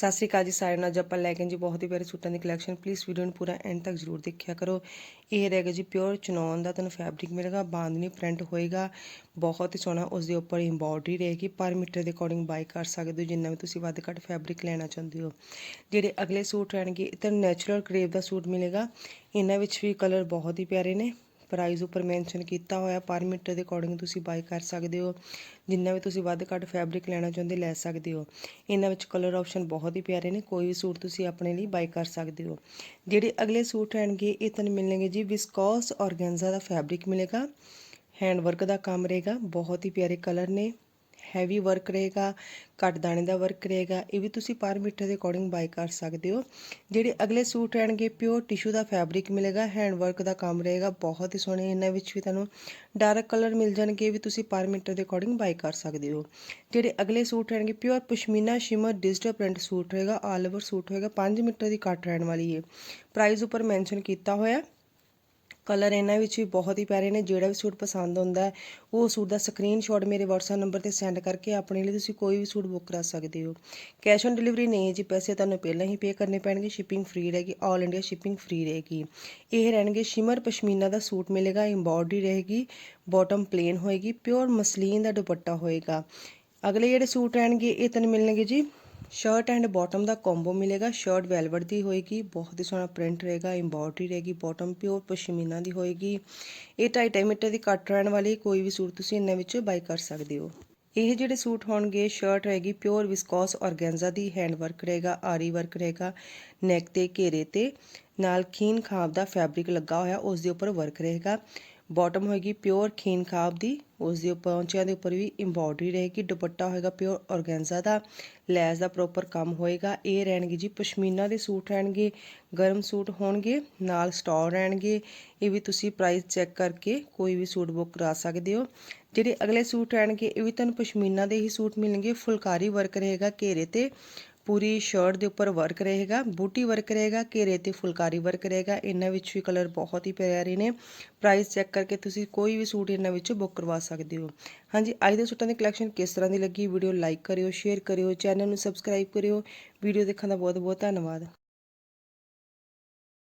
ਸਤਿ ਸ਼੍ਰੀ ਅਕਾਲ ਜੀ ਸਾਰੇ ਨਾਲ ਅੱਜ ਆਪਾਂ ਲੈ ਕੇ ਜੀ ਬਹੁਤ ਹੀ ਪਿਆਰੇ ਸੂਟਾਂ ਦੀ ਕਲੈਕਸ਼ਨ ਪਲੀਜ਼ ਵੀਡੀਓ ਨੂੰ ਪੂਰਾ ਐਂਡ ਤੱਕ ਜ਼ਰੂਰ ਦੇਖਿਆ ਕਰੋ। ਇਹ ਰਹੇਗਾ ਜੀ ਪਿਓਰ ਚਨੌਨ ਦਾ ਤੁਹਾਨੂੰ ਫੈਬਰਿਕ ਮਿਲੇਗਾ ਬਾਂਦਨੀ ਪ੍ਰਿੰਟ ਹੋਏਗਾ। ਬਹੁਤ ਹੀ ਸੋਹਣਾ ਉਸ ਦੇ ਉੱਪਰ ਐਮਬੋਡਰੀ ਰਹੇਗੀ। ਪਰ ਮੀਟਰ ਦੇ ਅਕੋਰਡਿੰਗ ਬਾਈ ਕਰ ਸਕਦੇ ਹੋ, ਜਿੰਨਾ ਵੀ ਤੁਸੀਂ ਵੱਧ ਘੱਟ ਫੈਬਰਿਕ ਲੈਣਾ ਚਾਹੁੰਦੇ ਹੋ। ਜਿਹੜੇ ਅਗਲੇ ਸੂਟ ਰਹਿਣਗੇ, ਇਹ ਤਾਂ ਨੈਚੁਰਲ ਕਰੇਵ ਦਾ ਸੂਟ ਮਿਲੇਗਾ। ਇਹਨਾਂ ਵਿੱਚ ਵੀ ਕਲਰ ਬਹੁਤ ਹੀ ਪਿਆਰੇ ਨੇ। ਪ੍ਰਾਈਜ਼ ਉੱਪਰ ਮੈਂਸ਼ਨ ਕੀਤਾ ਹੋਇਆ, ਪਰ ਮੀਟਰ ਦੇ ਅਕੋਰਡਿੰਗ ਤੁਸੀਂ ਬਾਈ ਕਰ ਸਕਦੇ ਹੋ। ਜਿੰਨਾ ਵੀ ਤੁਸੀਂ ਵੱਧ ਘੱਟ ਫੈਬਰਿਕ ਲੈਣਾ ਚਾਹੁੰਦੇ, ਲੈ ਸਕਦੇ ਹੋ। ਇਹਨਾਂ ਵਿੱਚ ਕਲਰ ਆਪਸ਼ਨ ਬਹੁਤ ਹੀ ਪਿਆਰੇ ਨੇ। ਕੋਈ ਵੀ ਸੂਟ ਤੁਸੀਂ ਆਪਣੇ ਲਈ ਬਾਈ ਕਰ ਸਕਦੇ ਹੋ। ਜਿਹੜੇ ਅਗਲੇ ਸੂਟ ਰਹਿਣਗੇ ਇਹ ਤੁਹਾਨੂੰ ਮਿਲਣਗੇ ਜੀ ਵਿਸਕੋਸ ਔਰਗੈਂਜ਼ਾ ਦਾ ਫੈਬਰਿਕ ਮਿਲੇਗਾ। ਹੈਂਡ ਵਰਕ ਦਾ ਕੰਮ ਰਹੇਗਾ। ਬਹੁਤ ਹੀ ਪਿਆਰੇ ਕਲਰ ਨੇ। ਹੈਵੀ ਵਰਕ ਰਹੇਗਾ, ਘੱਟ ਦਾਣੇ ਦਾ ਵਰਕ ਰਹੇਗਾ, ਇਹ ਵੀ ਤੁਸੀਂ ਪਰ ਮੀਟਰ ਦੇ ਅਕੋਰਡਿੰਗ ਬਾਈ ਕਰ ਸਕਦੇ ਹੋ। ਜਿਹੜੇ ਅਗਲੇ ਸੂਟ ਰਹਿਣਗੇ ਪਿਓਰ ਟਿਸ਼ੂ ਦਾ ਫੈਬਰਿਕ ਮਿਲੇਗਾ ਹੈਂਡ ਵਰਕ ਦਾ ਕੰਮ ਰਹੇਗਾ, ਬਹੁਤ ਹੀ ਸੋਹਣੇ, ਇਹਨਾਂ ਵਿੱਚ ਵੀ ਤੁਹਾਨੂੰ ਡਾਰਕ ਕਲਰ ਮਿਲ ਜਾਣਗੇ, ਇਹ ਵੀ ਤੁਸੀਂ ਪਰ ਮੀਟਰ ਦੇ ਅਕੋਰਡਿੰਗ ਬਾਈ ਕਰ ਸਕਦੇ ਹੋ। ਜਿਹੜੇ ਅਗਲੇ ਸੂਟ ਰਹਿਣਗੇ pure pashmina shimmer digital print suit ਰਹੇਗਾ ਆਲ ਓਵਰ ਸੂਟ ਹੋਏਗਾ 5 ਮੀਟਰ ਦੀ ਕੱਟ ਰਹਿਣ ਵਾਲੀ ਹੈ ਪ੍ਰਾਈਸ ਉੱਪਰ ਮੈਂਸ਼ਨ ਕੀਤਾ ਹੋਇਆ। ਕਲਰ ਇਹਨਾਂ ਵਿੱਚ ਵੀ ਬਹੁਤ ਹੀ ਪਿਆਰੇ ਨੇ, ਜਿਹੜਾ ਵੀ ਸੂਟ ਪਸੰਦ ਹੁੰਦਾ ਹੈ, ਉਹ ਸੂਟ ਦਾ ਸਕਰੀਨਸ਼ਾਟ ਮੇਰੇ WhatsApp ਨੰਬਰ ਤੇ ਸੈਂਡ ਕਰਕੇ ਆਪਣੇ ਲਈ ਤੁਸੀਂ ਕੋਈ ਵੀ ਸੂਟ ਬੁੱਕ ਕਰਾ ਸਕਦੇ ਹੋ। ਕੈਸ਼ ਔਨ ਡਿਲੀਵਰੀ ਨਹੀਂ ਹੈ ਜੀ, ਪੈਸੇ ਤੁਹਾਨੂੰ ਪਹਿਲਾਂ ਹੀ ਪੇ ਕਰਨੇ ਪੈਣਗੇ ਸ਼ਿਪਿੰਗ ਫ੍ਰੀ ਰਹੇਗੀ ਆਲ ਇੰਡੀਆ ਸ਼ਿਪਿੰਗ ਫ੍ਰੀ ਰਹੇਗੀ। ਇਹ ਰਹਿਣਗੇ ਸ਼ਿਮਰ ਪਸ਼ਮੀਨਾ ਦਾ ਸੂਟ ਮਿਲੇਗਾ ਐਮਬੋਡਰੀ ਰਹੇਗੀ ਬਾਟਮ ਪਲੇਨ ਹੋਏਗੀ ਪਿਓਰ ਮਸਲੀਨ ਦਾ ਦੁਪੱਟਾ ਹੋਏਗਾ। ਅਗਲੇ ਜਿਹੜੇ ਸੂਟ ਰਹਿਣਗੇ, ਇਹ ਤੁਹਾਨੂੰ ਮਿਲਣਗੇ ਜੀ ਸ਼ਰਟ ਐਂਡ ਬਾਟਮ ਦਾ ਕੰਬੋ ਮਿਲੇਗਾ। ਸ਼ਰਟ ਵੈਲਵਟ ਦੀ ਹੋਏਗੀ। ਬਹੁਤ ਹੀ ਸੋਹਣਾ ਪ੍ਰਿੰਟ ਰਹੇਗਾ। ਐਮਬੋਡਰੀ ਰਹੇਗੀ ਬਾਟਮ ਪਿਓਰ ਪਸ਼ਮੀਨਾ ਦੀ ਹੋਏਗੀ। ਇਹ 2.5 ਮੀਟਰ ਦੀ ਕੱਟ ਰਹਿਣ ਵਾਲੀ ਕੋਈ ਵੀ ਸੂਟ ਤੁਸੀਂ ਇਹਨਾਂ ਵਿੱਚੋਂ ਬਾਈ ਕਰ ਸਕਦੇ ਹੋ। ਇਹ ਜਿਹੜੇ ਸੂਟ ਹੋਣਗੇ ਸ਼ਰਟ ਰਹੇਗੀ ਪਿਓਰ ਵਿਸਕੋਸ ਔਰਗੈਂਜ਼ਾ ਦੀ ਹੈਂਡ ਵਰਕ ਰਹੇਗਾ, ਆਰੀ ਵਰਕ ਰਹੇਗਾ ਨੈਕ ਤੇ ਘੇਰੇ ਤੇ। ਨਾਲ ਖੀਨ ਖਾਬ ਦਾ ਫੈਬਰਿਕ ਲੱਗਾ ਹੋਇਆ, ਉਸ ਦੇ ਉੱਪਰ ਵਰਕ ਰਹੇਗਾ। ਬਾਟਮ ਹੋਏਗੀ ਪਿਓਰ ਖੀਨ ਖਾਬ ਦੀ। ਉਸ ਦੇ ਉੱਪਰ ਪੌਂਚਿਆਂ ਦੇ ਉੱਪਰ ਵੀ ਐਮਬੋਡਰੀ ਰਹੇਗੀ। ਦੁਪੱਟਾ ਹੋਏਗਾ ਪਿਓਰ ਔਰਗੈਂਜ਼ਾ ਦਾ। ਲੈਸ ਦਾ ਪ੍ਰੋਪਰ ਕੰਮ ਹੋਏਗਾ। ਇਹ ਰਹਿਣਗੇ ਜੀ ਪਸ਼ਮੀਨਾ ਦੇ ਸੂਟ ਰਹਿਣਗੇ, ਗਰਮ ਸੂਟ ਹੋਣਗੇ, ਨਾਲ ਸਟਾਲ ਰਹਿਣਗੇ। ਇਹ ਵੀ ਤੁਸੀਂ ਪ੍ਰਾਈਸ ਚੈੱਕ ਕਰਕੇ ਕੋਈ ਵੀ ਸੂਟ ਬੁੱਕ ਕਰਾ ਸਕਦੇ ਹੋ। ਜਿਹੜੇ ਅਗਲੇ ਸੂਟ ਰਹਿਣਗੇ, ਇਹ ਵੀ ਤੁਹਾਨੂੰ ਪਸ਼ਮੀਨਾ ਦੇ ਹੀ ਸੂਟ ਮਿਲਣਗੇ। ਫੁਲਕਾਰੀ ਵਰਕ ਰਹੇਗਾ ਘੇਰੇ ਤੇ। ਪੂਰੀ ਸ਼ਰਟ ਦੇ ਉੱਪਰ ਵਰਕ ਰਹੇਗਾ ਬੂਟੀ ਵਰਕ ਰਹੇਗਾ, ਘੇਰੇ ਤੇ ਫੁਲਕਾਰੀ ਵਰਕ ਰਹੇਗਾ। ਇਹਨਾਂ ਵਿੱਚ ਵੀ ਕਲਰ ਬਹੁਤ ਹੀ ਪਿਆਰੇ ਨੇ। ਪ੍ਰਾਈਸ ਚੈੱਕ ਕਰਕੇ ਤੁਸੀਂ ਕੋਈ ਵੀ ਸੂਟ ਇਹਨਾਂ ਵਿੱਚੋਂ ਬੁੱਕ ਕਰਵਾ ਸਕਦੇ ਹੋ। ਹਾਂਜੀ, ਅੱਜ ਦੇ ਸੂਟਾਂ ਦੀ ਕਲੈਕਸ਼ਨ ਕਿਸ ਤਰ੍ਹਾਂ ਦੀ ਲੱਗੀ? ਵੀਡੀਓ ਲਾਈਕ ਕਰਿਓ ਸ਼ੇਅਰ ਕਰਿਓ ਚੈਨਲ ਨੂੰ ਸਬਸਕ੍ਰਾਈਬ ਕਰਿਓ। ਵੀਡੀਓ ਦੇਖਣ ਦਾ ਬਹੁਤ ਬਹੁਤ ਧੰਨਵਾਦ।